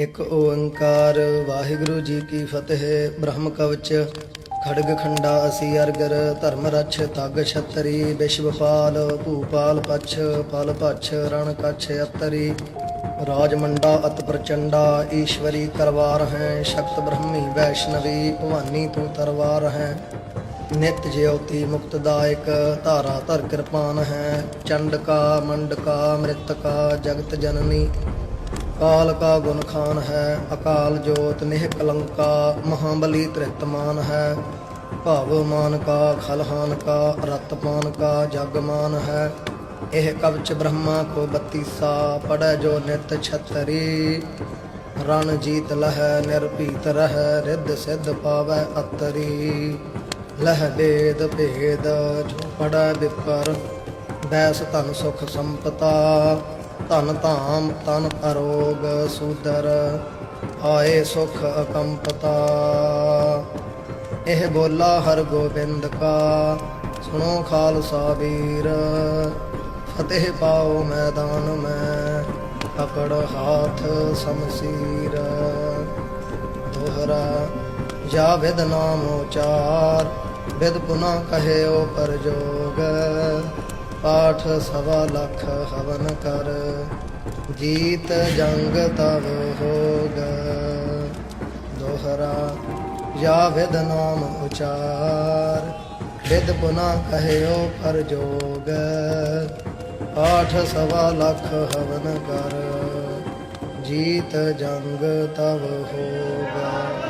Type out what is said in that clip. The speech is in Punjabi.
ਇੱਕ ਓੰਕਾਰ ਵਾਹਿਗੁਰੂ ਜੀ ਕੀ ਫਤਿਹ, ਬ੍ਰਹਮ ਕਵਚ, ਖੜਗ ਖੰਡਾ ਅਸੀ ਅਰਗਰ, ਧਰਮ ਰਛ, ਤਗ ਛਤਰੀ ਵਿਸ਼ਵਪਾਲ ਭੂਪਾਲ ਪਛ, ਪਲ ਪਛ, ਰਣ ਕਛ ਅਤਰੀ। ਰਾਜ ਮੰਡਾ ਅਤ ਪ੍ਰਚੰਡਾ, ਈਸ਼ਵਰੀ ਕਰਵਾਰ ਹੈ, ਸ਼ਕਤ ਬ੍ਰਹਮੀ ਵੈਸ਼ਨਵੀ, ਭਵਾਨੀ ਤੂੰ ਤਰਵਾਰ ਹੈ। ਨਿਤ ਜਿਉਤੀ ਮੁਕਤਦਾਇਕ ਧਾਰਾ ਧਰ ਕਿਰਪਾਨ ਹੈ। ਚੰਡਕਾ, ਮੰਡਕਾ, ਮ੍ਰਿਤਕਾ, ਜਗਤ ਜਨਨੀ ਕਾਲ ਕਾ ਗੁਣ ਖਾਨ ਹੈ, ਅਕਾਲ ਜੋਤ ਨਿਹ ਕਲੰਕਾ, ਮਹਾਬਲੀ ਤ੍ਰਿਤਮਾਨ ਹੈ। ਭਾਵ ਮਾਨ ਕਾ ਖਲਹਾਨ ਕਾ ਰਤਮਾਨ ਕਾ ਜਗਮਾਨ ਹੈ। ਇਹ ਕਵਚ ਬ੍ਰਹਮਾ ਕੋ ਬਤੀਸਾ ਪੜੈ ਜੋ ਨਿਤ ਛਤਰੀ। ਰਣ ਜੀਤ ਲਹੈ, ਨਿਰਭੀਤ ਰਹਿ, ਰਿੱਧ ਸਿੱਧ ਪਾਵੈ ਅਤਰੀ। ਲਹਿ ਵੇਦ ਭੇਦ, ਜੋ ਪੜੈ ਵਿਪਰ, ਬੈਸ ਧਨ ਸੁਖ ਸੰਪਤਾ। ਧਨ ਧਾਮ ਤਨ ਅਰੋਗ ਸੂਦਰ ਆਏ ਸੁਖ ਅਕੰਪਤਾ। ਇਹ ਬੋਲਾ ਹਰ ਗੋਬਿੰਦ ਕਾ, ਸੁਣੋ ਖਾਲਸਾ ਵੀਰ। ਫਤਿਹ ਪਾਓ ਮੈਦਾਨ ਮੈਂ ਪਕੜ ਹਾਥ ਸਮਸੀਰ। ਦੋਹਰਾ, ਜਾ ਵਿਦ ਨਾਮ ਉਚਾਰ ਵਿਦ ਪੁਨਾ ਕਹਿਓ ਪਰ ਪਾਠ ਸਵਾ ਲੱਖ ਹਵਨ ਕਰ, ਜੀਤ ਜੰਗ ਤਵ ਹੋਗ। ਦੋਹਰਾ ਯਾ ਵਿਦ ਨਾਮ ਉਚਾਰ ਵਿਦ ਪੁਨਾ ਕਹਿਓ ਪਰ ਜੋਗ। ਪਾਠ ਸਵਾ ਲੱਖ ਹਵਨ ਕਰ, ਜੀਤ ਜੰਗ ਤਵ ਹੋਗਾ।